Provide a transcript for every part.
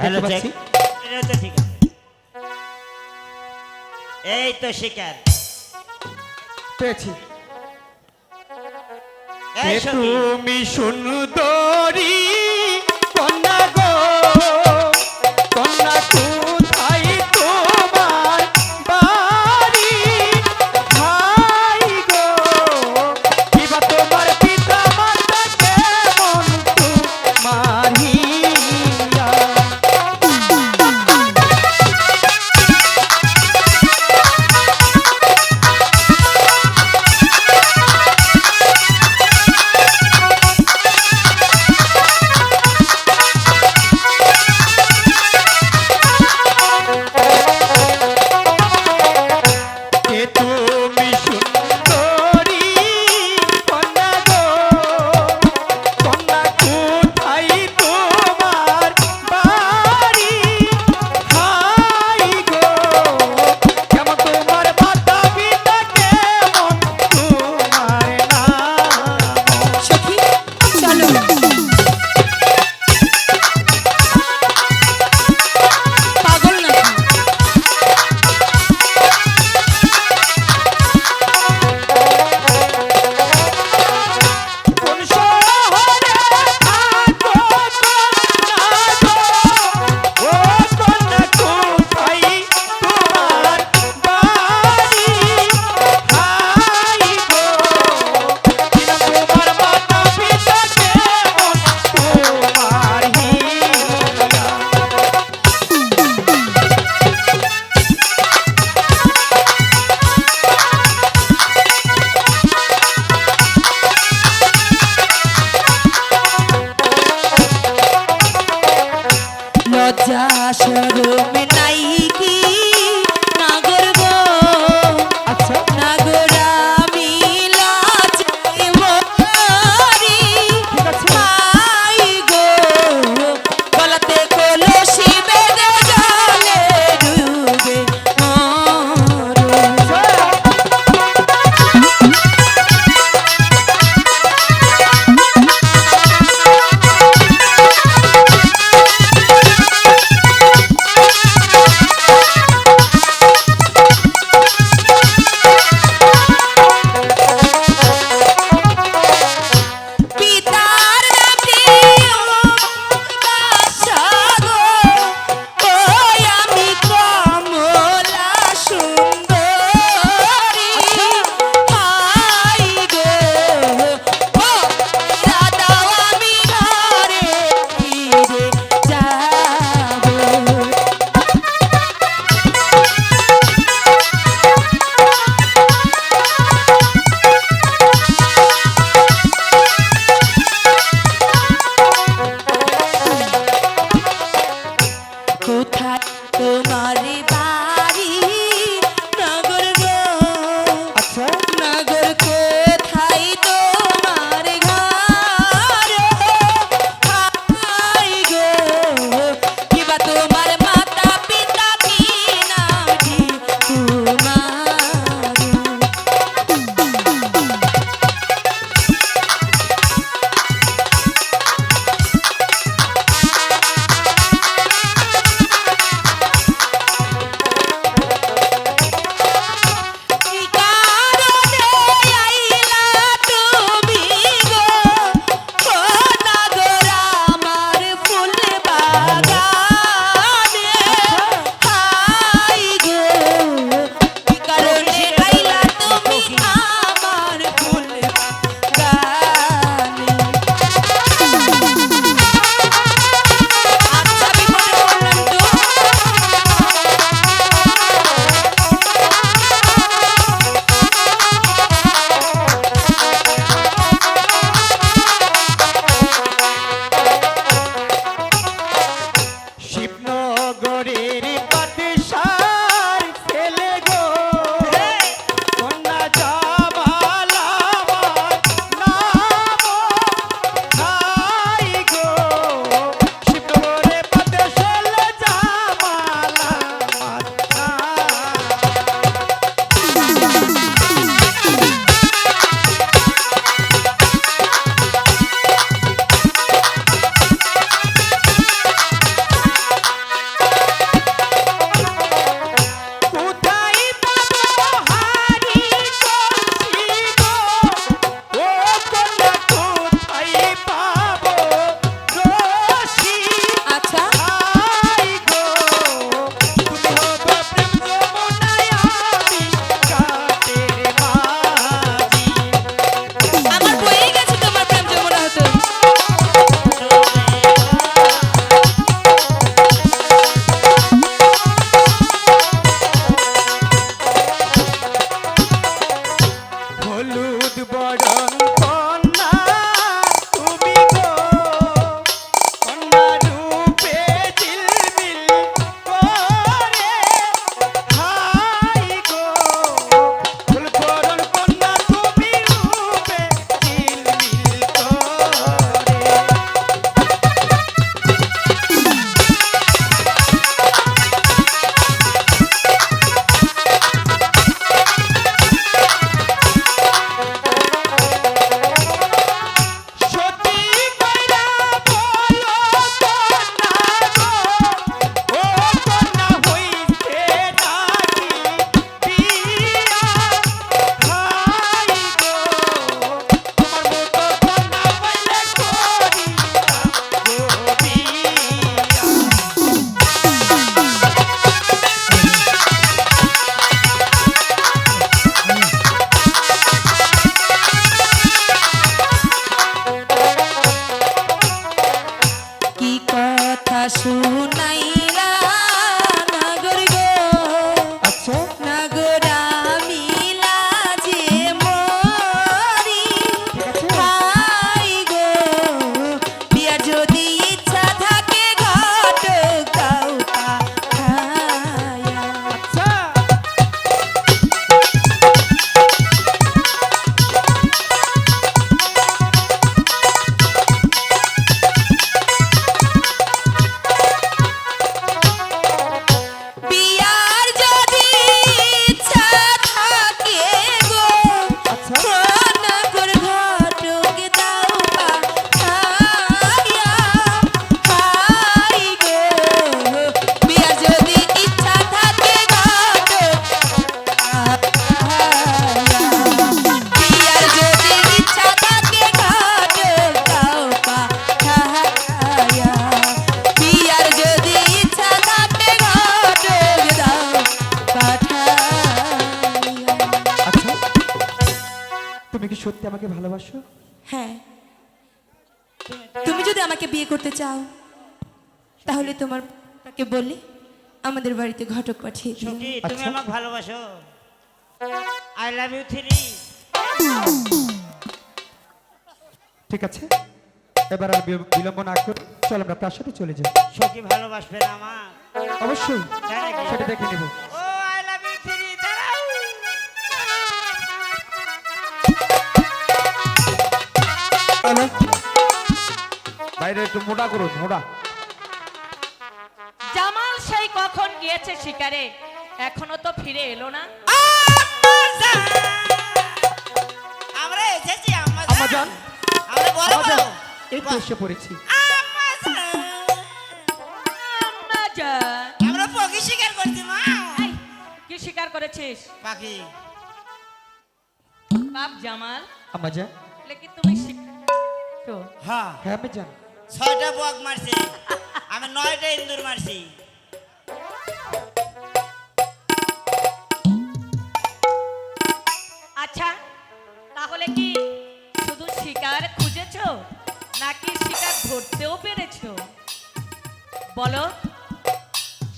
Hello check আচ্ছা, ঠিক আছে। এই তো শিকার। পেয়েছি। তুমি সুন্দরী ভালোবাসো? হ্যাঁ। তুমি যদি আমাকে বিয়ে করতে চাও তাহলে তোমার তাকে বলি আমাদের বাড়িতে ঘটক পাঠিয়ে সখী তুমি আচ্ছা। আমাকে ভালোবাসো। আই লাভ ইউ থ্রি ঠিক আছে। এবার আর বিল- বিলম্ব না করে চল আমরা তার সাথে চলে যাই। সখী ভালোবাসবে না আমার অবশ্যই। সেটা দেখে নেব। বাইরে একটু মোটা করুন মোটা। জামাল সেই কখন গিয়েছে শিকারে? এখনও তো ফিরে এলো না। আমরা এসেছি আম্মা আমরা বড় আম্মা বড়। এই তো এসে পড়েছি। আমরা পকি শিকার করছি মা। কি শিকার করেছিস? পাখি। বাপ জামাল। আম্মা জান তুমি শিকার হ্যাঁ হ্যাঁ আমি জান ছয়টা বক মারছি। আমি নয়টা ইন্দুর মারছি। আচ্ছা তাহলে কি শুধু শিকার খুঁজেছ নাকি শিকার ধরতেও পেরেছ? বলো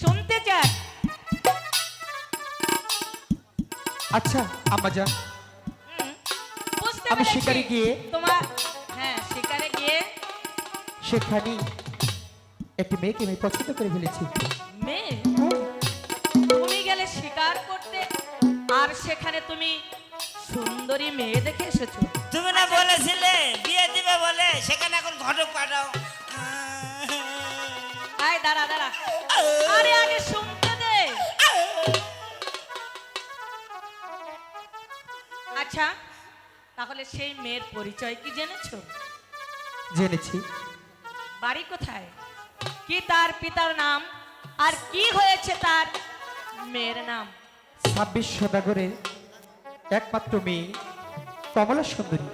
শুনতে চান আচ্ছা আম্মা জান বুঝতে আমি। শিকারে গিয়ে- তোমার সেখানে একটি মেয়েকে আমি পছন্দ করে ফেলেছি। মেয়ে? তুমি গেলে শিকার করতে আর সেখানে তুমি সুন্দরী মেয়ে দেখে এসেছ। তুমি না বলেছিলে বিয়ে দিবে বলে সেখানে এখন ঘটক পাঠাও। আয় দাঁড়া দাঁড়া। আরে আগে শুনতে দে। আচ্ছা তাহলে সেই মেয়ের পরিচয় কি জেনেছো? জেনেছি। বাড়ি কোথায়? কি তার পিতার নাম? আর কি হয়েছে তার মেয়ের নাম? ছাব্বিশ সদাগরের একমাত্র মেয়ে কমলা সুন্দরী।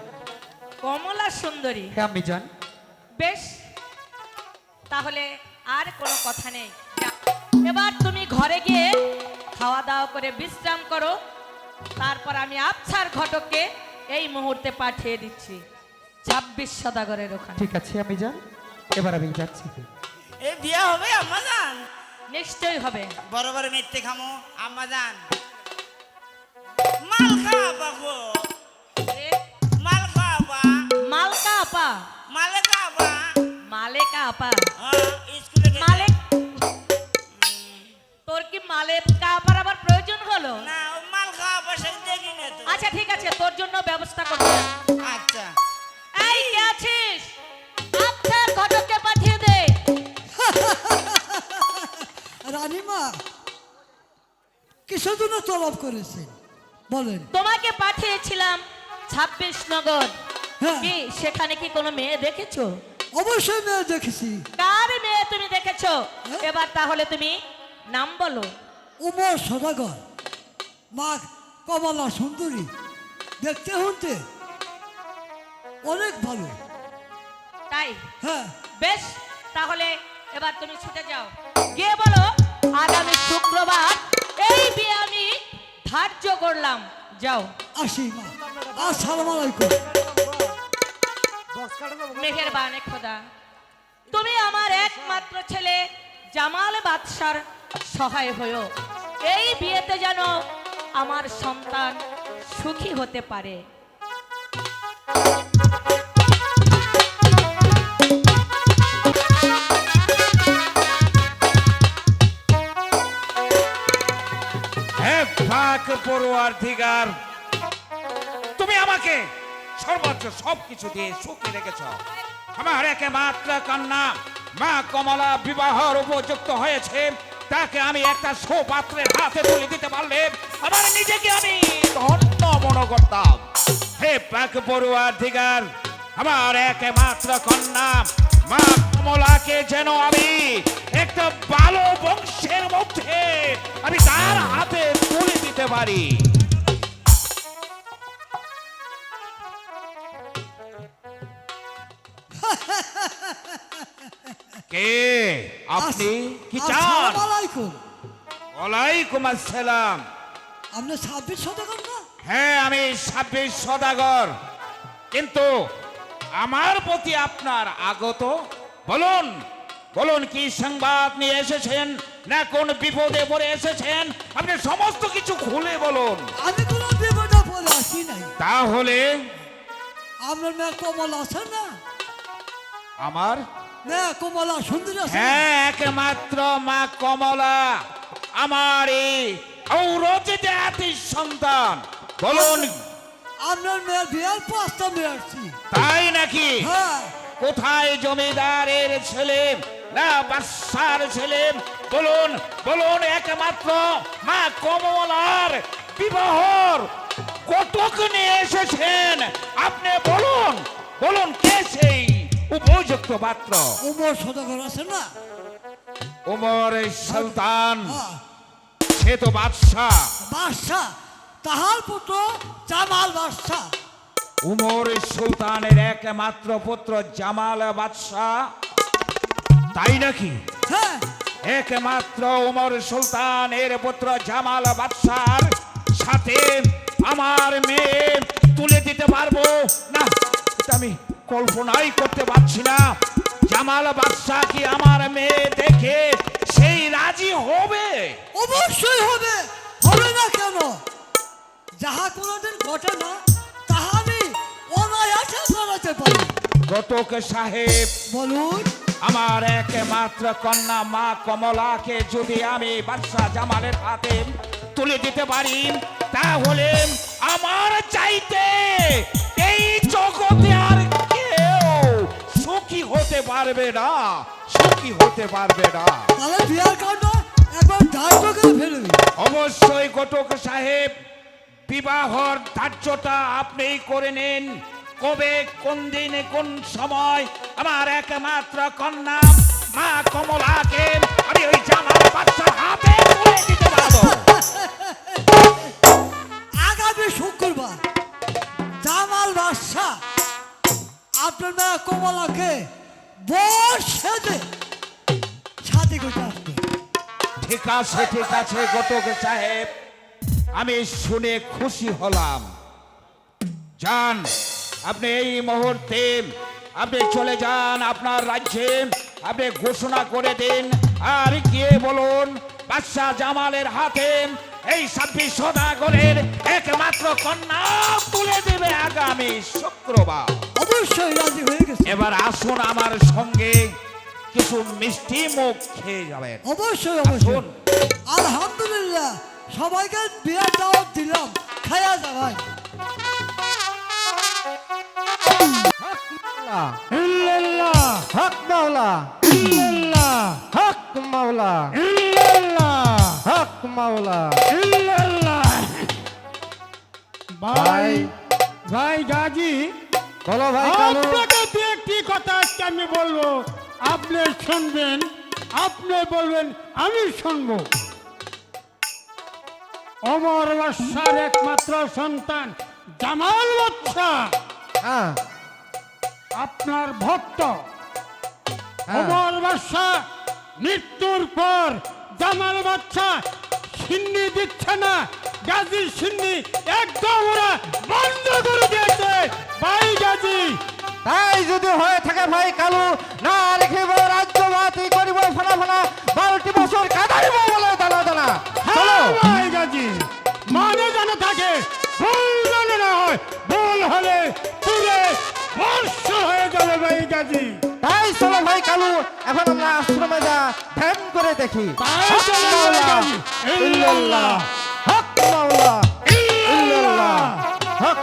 কমলা সুন্দরী। হ্যাঁ আমি জান বেশ তাহলে আর কোনো কথা নেই। এবার তুমি ঘরে গিয়ে খাওয়া দাওয়া করে বিশ্রাম করো। তারপর আমি আবছার ঘটককে এই মুহূর্তে পাঠিয়ে দিচ্ছি। ছাব্বিশ সদাগরের ওখানে। ঠিক আছে আমি জান এবার আমি যাচ্ছি। এই বিয়ে হবে আম্মা জান নিশ্চয়ই হবে। বড় বড় মিথ্যে খামো আম্মা জান মাল খাওয়া বাবু এ, মাল খাওয়া মালকা আপা মালে খাওয়া মালেকা আপা হ্যাঁ, স্কুলে। মালেক তোর কি মালেকা আপার আবার প্রয়োজন হলো? না ও মাল খাওয়া পয়সা দেখি না তো। আচ্ছা ঠিক আছে তোর জন্য ব্যবস্থা করব আচ্ছা। এই কে আছিস? রানীমা কিসের জন্য তলব করেছেন বলেন। তোমাকে পাঠিয়েছিলাম ছাব্বিশ নগর। হ্যাঁ। কি সেখানে কি কোনো মেয়ে দেখেছ? অবশ্যই মেয়ে দেখেছি। কার মেয়ে তুমি দেখেছ? এবার তাহলে তুমি নাম বলো। উমর সদাগর মা কমলা সুন্দরী। দেখতে শুনতে অনেক ভালো। তাই? হ্যাঁ। বেশ তাহলে এবার তুমি ছুটে যাও। গিয়ে বলো আগামী শুক্রবার এই বিয়ে আমি ধার্য করলাম। যাও। আসি মা আসসালামু আলাইকুম। মেহেরবানে খোদা তুমি আমার একমাত্র ছেলে জামাল বাদশার সহায় হয়েও এই বিয়েতে যেন আমার সন্তান সুখী হতে পারে। দিগার তুমি আমাকে সর্বোচ্চ দিয়ে সুখী রেখেছ। আমার কন্যা, মা কমলা বিবাহর উপযুক্ত হয়েছে। তাকে আমি একটা হাতে তুলে দিতে পারলে আমার নিজেকে আমি ধন্য মনে করতাম। হে পাক পড়ুয়ার দিগার আমার একমাত্র কন্যা, মা কমলাকে যেন আমি একটা ভালো বংশের মধ্যে আমি তার হাতে তুলে দিতে পারি। কে? আপনি? কি চান? ওয়ালাইকুম আসসালাম। আপনি ছাব্বিশ সদাগর না? হ্যাঁ আমি ছাব্বিশ সদাগর। কিন্তু আমার প্রতি আপনার আগত বলুন বলুন কি সংবাদ নিয়ে এসেছেন? না কোন বিপদে পড়ে এসেছেন? আপনি সমস্ত কিছু খুলে বলুন। আমি কোনো বিপদে পড়ে আসি নাই। তাহলে? আপনার মেয়ে কমলা আছে না? আমার? মেয়ে কমলা সুন্দরী আছে না? হ্যাঁ একমাত্র মা কমলা আমার এই ঔরচিত জাতির সন্তান। বলুন। আপনার মেয়ের বিয়ের পাঁচটা মেয়ে আসছি। তাই নাকি? হ্যাঁ। কোথায় জমিদারের ছেলে না বাদশার ছেলে? বলুন বলুন একমাত্র মা কমলার বিবাহর কটক নিয়ে এসেছেন? আপনি বলুন বলুন কে সেই উপযুক্ত পাত্র? উমর সদাগর আছে না? ওমর সুলতান। হ্যাঁ। সে তো বাদশাহ। বাদশাহ? তাহার পুত্র জামাল বাদশাহ। উমর সুলতানের একমাত্র পুত্র জামাল বাদশাহ। তাই নাকি? হ্যাঁ। একমাত্র উমর সুলতানের পুত্র জামাল বাদশার সাথে আমার মেয়ে তুলে দিতে পারব? না আমি কল্পনাই করতে পারছি না। জামাল বাদশাহ কি আমার মেয়ে দেখে সেই রাজি হবে? অবশ্যই হবে। হবে না কেন? যাহা কোনোদিন ঘটে না তাহা আমি অনায়াসে করাতে পারি। ঘটক সাহেব বলুন। আমার একমাত্র কন্যা মা কমলাকে যদি আমি বাদশাহ জামালের হাতে তুলে দিতে পারি তাহলে আমার চাইতে এই জগতে আর কেউ সুখী হতে পারবে না সুখী হতে পারবে না। তাহলে বিয়ার কাণ্ড একবার ধার্য করে ফেলবি অবশ্যই ঘটক সাহেব বিবাহর ধার্যটা আপনিই করে নিন। কবে কোন দিনে কোন সময়? আমার একমাত্র কন্যা মা কমলাকে আমি ওই জামাল বাচ্চার হাতে তুলে দিতে পারব। আগামী শুক্রবার জামাল বাদশাহ আপনার মেয়ে কমলাকে বর সেজে সাথে করতে আসবে। ঠিক আছে ঠিক আছে সাহেব। আমি শুনে খুশি হলাম। যান। আপনি এই মুহূর্তে আপনি চলে যান আপনার রাজ্যে আপনি ঘোষণা করে দিন। আর গিয়ে বলুন বাদশাহ জামালের হাতে এই ছাব্বিশ সদাগরের একমাত্র কন্যা তুলে দেবে আগামী শুক্রবার। অবশ্যই রাজি হয়ে গেছে। এবার আসুন আমার সঙ্গে কিছু মিষ্টি মুখ খেয়ে যাবেন। অবশ্যই অবশ্যই। আসুন। আলহামদুলিল্লাহ সবাইকে বিয়ের দাওয়াত দিলাম। খায়া যাবাই হক কথা আজকে আমি বলব আপনি শুনবেন আপনি বলবেন আমি শুনব অমর বাদশার একমাত্র সন্তান জামাল বাদশা হ্যাঁ। আপনার ভক্ত হ্যাঁ। অমর বাদশা মৃত্যুর পর জামাল বাদশা সিন্নি দিচ্ছে না গাজী সিন্নি একদম ওরা বন্ধ করে দিয়েছে। ভাই গাজী। তাই যদি হয়ে থাকে ভাই কালু না রেখিব রাজ্য মাতি করিব ফনা ফনা। বারোটি বছর কাজী। তাই চলো ভাই কালু এখন আমরা আশ্রমে যা ধ্যান করে দেখি। হক মাওলা হক